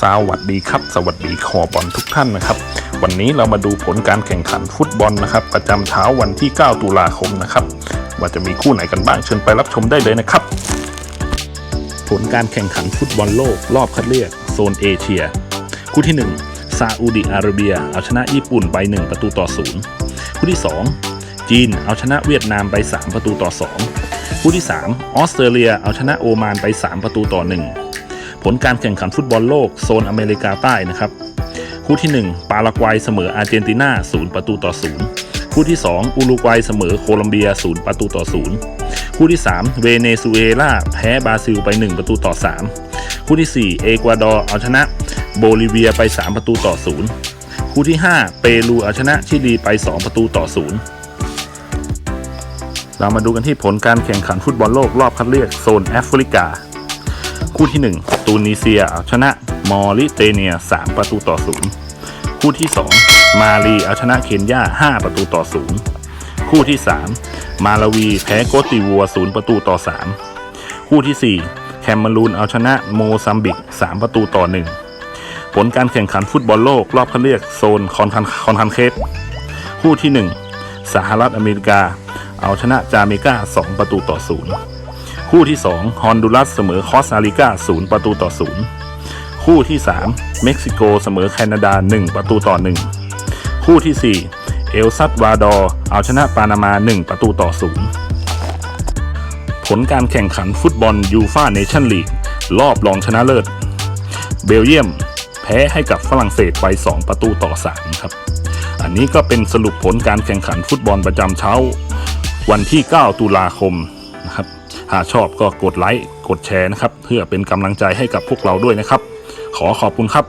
สวัสดีครับ สวัสดีคอบอลทุกท่านนะครับ วันนี้เรามาดูผลการแข่งขันฟุตบอลนะครับ ประจำเช้าวันที่ 9 ตุลาคมนะครับว่าจะมีคู่ไหนกันบ้างเชิญไปรับชมได้เลยนะครับ ผลการแข่งขันฟุตบอลโลก รอบคัดเลือกโซนเอเชีย คู่ที่ 1 ซาอุดิอาระเบีย เอาชนะญี่ปุ่นไป 1 ประตูต่อ 0 คู่ที่ 2 จีนเอาชนะเวียดนามไป 3 ประตูต่อ 2 คู่ที่ 3 ออสเตรเลียเอาชนะโอมานไป 3 ประตูต่อ 1 ผลการแข่งขันฟุตบอลโลกโซนอเมริกาใต้นะครับ คู่ที่ 1 ปารากวัยเสมออาร์เจนตินา0 ประตูต่อ 0 คู่ที่ 2 อุรุกวัยเสมอโคลอมเบีย 0 ประตูต่อ 0 คู่ที่ 3 เวเนซุเอลาแพ้บราซิลไป 1 ประตูต่อ 3 คู่ที่ 4 เอกวาดอร์เอาชนะโบลิเวียไป 3 ประตูต่อ 0 คู่ที่ 5 เปรูเอาชนะชิลีไป 2 ประตูต่อ 0เรามาดูกันที่ผลการแข่งขันฟุตบอลโลกรอบคัดเลือกโซนแอฟริกา คู่ที่ 1 ตูนิเซียเอาชนะมอริเตเนีย 3 ประตูต่อ0คู่ที่ 2 มาลีเอาชนะเคนยา 5 ประตูต่อ0คู่ที่ 3 มาลาวีแพ้โกติวัว 0 ประตูต่อ 3 คู่ที่ 4 แคมเมรูนเอาชนะโมซัมบิก 3 ประตูต่อ 1 ผลการแข่งขันฟุตบอลโลกรอบคัดเลือกโซนคอนคันคอนคันเคสคู่ที่ 1 สหรัฐอเมริกา เอาชนะจาเมกา 2 ประตูต่อ 0 คู่ที่ 2 ฮอนดูรัสเสมอคอสตาริกา0 ประตูต่อ 0 คู่ที่ 3 เม็กซิโกเสมอแคนาดา 1 ประตูต่อ 1 คู่ที่ 4 เอลซัลวาดอร์เอาชนะปานามา 1 ประตูต่อ 0 ผลการแข่งขันฟุตบอลยูฟ่าเนชั่นลีกรอบรองชนะเลิศ เบลเยียม แพ้ให้กับฝรั่งเศสไป 2 ประตูต่อ 3 ครับ อันนี้ก็เป็นสรุปผลการแข่งขันฟุตบอลประจำเช้า วันที่ 9 ตุลาคม นะครับ หากชอบก็กดไลค์กดแชร์นะครับ เพื่อเป็นกำลังใจให้กับพวกเราด้วยนะครับ ขอขอบคุณครับ